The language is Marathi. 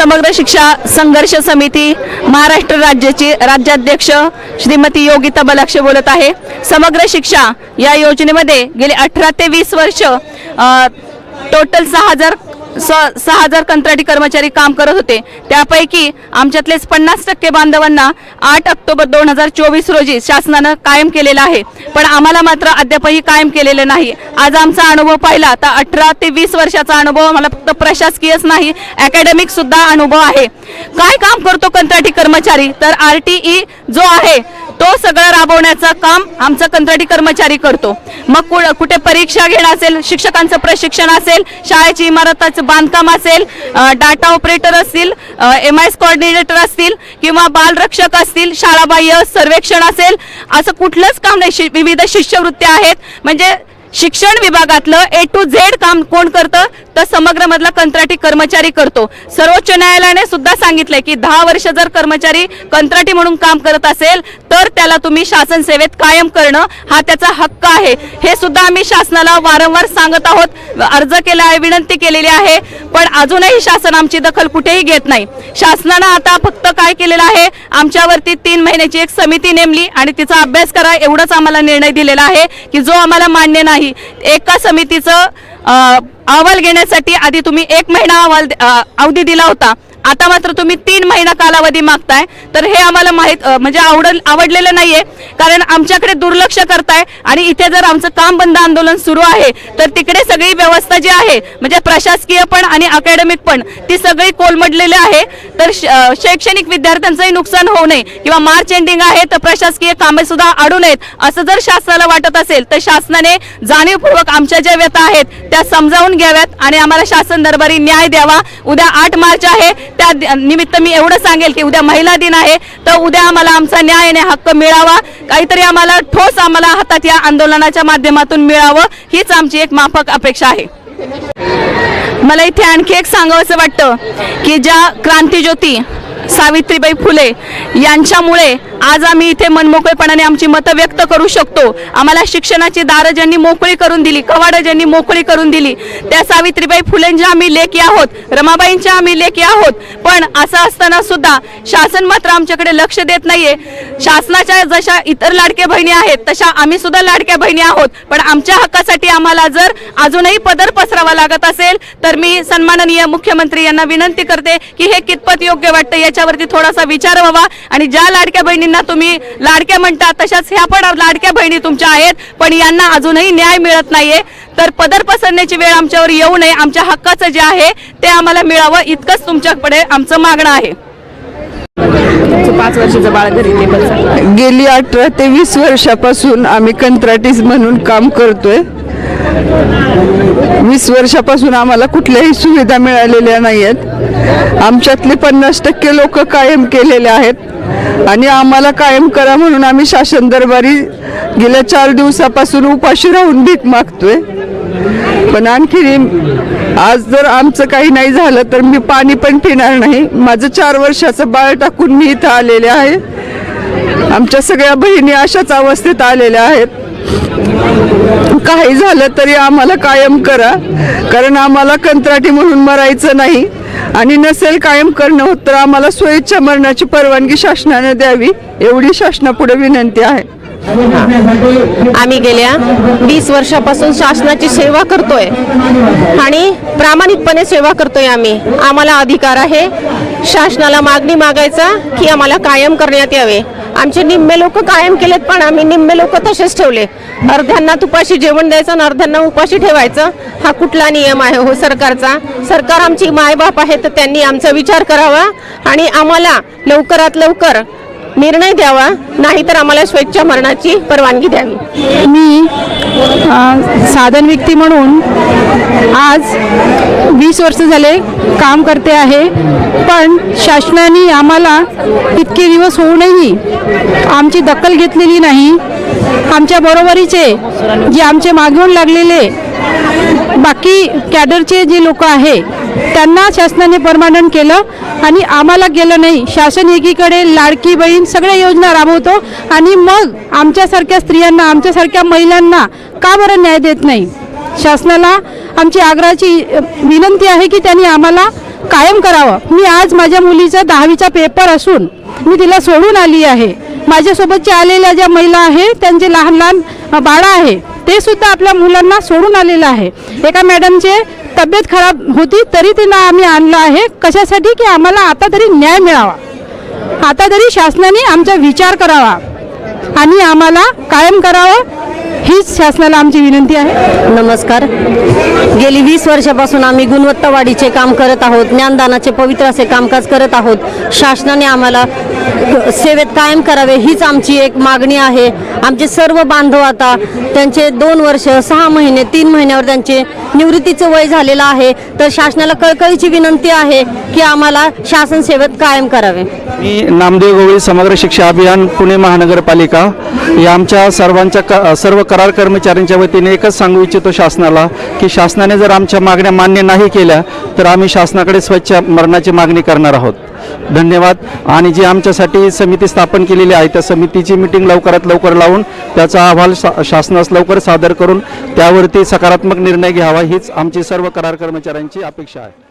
समग्र शिक्षा संघर्ष समिती महाराष्ट्र राज्याची राज्याध्यक्ष श्रीमती योगिता बलाक्षे बोलत आहे. समग्र शिक्षा या योजनेमध्ये गेले अठरा ते वीस वर्ष टोटल सहा हजार सहा हजार कंत्राटी कर्मचारी काम करत होते. त्यापैकी आमच्यातलेच पन्नास टक्के बांधवांना आठ ऑक्टोबर दोन हजार चोवीस रोजी शासनानं कायम केलेलं आहे. पण आम्हाला मात्र अद्यापही कायम केलेलं नाही. आज आमचा अनुभव पाहिला तर अठरा ते वीस वर्षाचा अनुभव आम्हाला फक्त प्रशासकीयच नाही अकॅडमिक सुद्धा अनुभव आहे. काय काम करतो कंत्राटी कर्मचारी? तर आर टी ई जो आहे तो सगळं राबवण्याचं काम आमचा कंत्राटी कर्मचारी करतो. मग कु- कुठे परीक्षा घेणं असेल शिक्षकांचं प्रशिक्षण असेल शाळेची इमारताचं बांधकाम असेल डाटा ऑपरेटर असतील एम आय एस कोऑर्डिनेटर असतील किंवा बालरक्षक असतील शाळाबाह्य सर्वेक्षण असेल असं कुठलंच काम नाही. शि- विविध शिष्यवृत्त्या आहेत. म्हणजे शिक्षण विभागातलं ए टू झेड काम कोण करतं? तर समग्र मधला कंत्राटी कर्मचारी करतो. सर्वोच्च न्यायालयाने सुद्धा सांगितलंय की दहा वर्ष जर कर्मचारी कंत्राटी म्हणून काम करत असेल तर त्याला तुम्ही शासन सेवेत कायम करणं हा त्याचा हक्क आहे. हे सुद्धा आम्ही शासनाला वारंवार सांगत आहोत. अर्ज केला आहे विनंती केलेली आहे पण अजूनही शासन आमची दखल कुठेही घेत नाही. शासनानं आता फक्त काय केलेलं आहे? आमच्यावरती तीन महिन्याची एक समिती नेमली आणि तिचा अभ्यास करा एवढाच आम्हाला निर्णय दिलेला आहे की जो आम्हाला मान्य नाही. एका समितीचं अहवाल घेण्यासाठी आधी तुम्ही एक महिना अहवाल अवधी दिला होता. आता मात्र तुम्ही तीन महिना कालावधी मागताय. तर हे आम्हाला माहीत म्हणजे आवड आवडलेलं नाहीये. कारण आमच्याकडे दुर्लक्ष करताय आणि इथे जर आमचं काम बंद आंदोलन सुरू आहे तर तिकडे सगळी व्यवस्था जी आहे म्हणजे प्रशासकीय पण आणि अकॅडमिक पण ती सगळी कोलमडलेली आहे. तर श- शैक्षणिक विद्यार्थ्यांचंही नुकसान होऊ नये किंवा मार्च एंडिंग आहे तर प्रशासकीय कामे सुद्धा अडू नयेत असं जर शासनाला वाटत असेल तर शासनाने जाणीवपूर्वक आमच्या ज्या व्यथा आहेत त्या समजावून घ्याव्यात आणि आम्हाला शासन दरबारी न्याय द्यावा. उद्या आठ मार्च आहे त्या निमित्त मी एवढं सांगेल की उद्या महिला दिन आहे तर उद्या आम्हाला आमचा न्याय आणि हक्क मिळावा. काहीतरी आम्हाला ठोस आम्हाला हातात या आंदोलनाच्या माध्यमातून मिळावं हीच आमची एक माफक अपेक्षा आहे. मला इथे आणखी एक सांगावंसं वाटतं की ज्या क्रांतीज्योती सावित्रीबाई फुले यांच्यामुळे आज आम्ही इथे मनमोकळेपणाने आमची मतं व्यक्त करू शकतो. आम्हाला शिक्षणाची दारं ज्यांनी मोकळी करून दिली कवाडं ज्यांनी मोकळी करून दिली त्या सावित्रीबाई फुलेंच्या आम्ही लेखी आहोत रमाबाईंच्या आम्ही लेखी आहोत. पण असं असताना सुद्धा शासन मात्र आमच्याकडे लक्ष देत नाहीये. शासनाच्या जशा इतर लाडक्या बहिणी आहेत तशा आम्ही सुद्धा लाडक्या बहिणी आहोत. पण आमच्या हक्कासाठी आम्हाला जर अजूनही पदर पसरावा लागत असेल तर मी सन्माननीय मुख्यमंत्री यांना विनंती करते की हे कितपत योग्य वाटतं याच्यावरती थोडासा विचार व्हावा आणि ज्या लाडक्या बहिणी बहिणींना तुम्ही लाडक्या म्हणता तशाच ह्या पण लाडक्या बहिणी तुमच्या आहेत पण यांना अजूनही न्याय मिळत नाहीये. तर पदर पसरण्याची वेळ आमच्यावर येऊ नये आमच्या हक्काचं जे आहे ते आम्हाला मिळावं इतकंच तुमच्याकडे आमचं मागणं आहे. पाच वर्षाचं बाळ घरी ते पण सांगा. गेली अठरा ते वीस वर्षापासून आम्ही कंत्राटीज म्हणून काम करतोय. वीस वर्षापासून आम्हाला कुठल्याही सुविधा मिळालेल्या नाही आहेत आमच्यातले पन्नास टक्के लोक कायम केलेले आहेत. आणि आम्हाला कायम करा म्हणून आम्ही शासन दरबारी गेल्या चार दिवसापासून उपाशी राहून भीक मागतोय. पण आणखी आज जर आमचं काही नाही झालं तर मी पाणी पण पिणार नाही. माझं चार वर्षाचं बाळ टाकून मी इथं आलेले आहे. आमच्या सगळ्या बहिणी अशाच अवस्थेत आलेल्या आहेत. काही झालं तरी आम्हाला कायम करा. कारण आम्हाला कंत्राटी म्हणून मरायचं नाही. आणि नसेल कायम करणं होत तर आम्हाला स्वइच्छा मरणाची परवानगी शासनाने द्यावी एवढी शासनापुढे विनंती आहे. आम्ही गेल्या वीस वर्षापासून शासनाची सेवा करतोय आणि प्रामाणिकपणे सेवा करतोय आम्ही. आम्हाला अधिकार आहे. शासनाला मागणी मागायचा की आम्हाला कायम करण्यात यावे. आमचे निम्मे लोक कायम केलेत पण आम्ही निम्मे लोक तसेच ठेवले. अर्ध्यांना तुपाशी जेवण द्यायचं आणि अर्ध्यांना उपाशी ठेवायचं. हा कुठला नियम आहे हो सरकारचा? सरकार आमची मायबाप आहे तर त्यांनी आमचा विचार करावा आणि आम्हाला लवकरात लवकर निर्णय द्यावा नाहीतर आम्हाला स्वेच्छा मरणाची परवानगी द्यावी. मी साधन व्यक्ती म्हणून आज वीस वर्ष झाले काम करते आहे पण शासनाने आम्हाला इतके दिवस होऊनही आमची दखल घेतलेली नाही. आमच्या बरोबरीचे जे आमचे मागवून लागलेले बाकी कॅडरचे जे लोक आहे त्यांना शासनाने परमानंट केलं आणि आम्हाला गेलं नाही. शासन एकीकडे लाडकी बहीण सगळ्या योजना राबवतो आणि मग आमच्यासारख्या स्त्रियांना आमच्यासारख्या महिलांना का बरं न्याय देत नाही? शासनाला आमची आग्रहाची विनंती आहे की त्यांनी आम्हाला कायम करावं. मी आज माझ्या मुलीचा दहावीचा पेपर असून मी तिला सोडून आली आहे. माझ्यासोबतच्या आलेल्या ज्या महिला आहे त्यांचे लहान लहान बाळं आहे ते सुद्धा आपल्या मुलांना सोडून आलेलं आहे. एका मॅडमचे तब्येत खराब होती तरी तिला आम्ही आणलं आहे. कशासाठी? की आम्हाला आता तरी न्याय मिळावा. आता तरी शासनाने आमचा विचार करावा. आणि आम्हाला कायम करावं हीच शासनाला आमची विनंती आहे. नमस्कार. गेली वीस वर्षापासून आम्ही गुणवत्तावाढीचे काम करत आहोत ज्ञानदानाचे पवित्र असे कामकाज करत आहोत. शासनाने आम्हाला सेवेत कायम करावे हीच आमची एक मागणी आहे. आमचे सर्व बांधव आता त्यांचे दोन वर्ष सहा महिने तीन महिन्यावर त्यांचे निवृत्तीचं वय झालेलं आहे. तर शासनाला कळकळीची विनंती आहे की आम्हाला शासन सेवेत कायम करावे. मी नामदेव गवळी समग्र शिक्षा अभियान पुणे महानगरपालिका. या आमच्या सर्वांच्या क सर्व करार कर्मचाऱ्यांच्या वतीने एकच सांगू इच्छितो शासनाला की शासनाने जर आमच्या मागण्या मान्य नाही केल्या तर आम्ही शासनाकडे स्वच्छ मरणाची मागणी करणार आहोत. धन्यवाद. आणि जी आमच्यासाठी समिती स्थापन केलेली आहे त्या समितीची मिटिंग लवकरात लवकर लावून त्याचा अहवाल शा शासनास लवकर सादर करून त्यावरती सकारात्मक निर्णय घ्यावा हीच आमची सर्व करार कर्मचाऱ्यांची अपेक्षा आहे.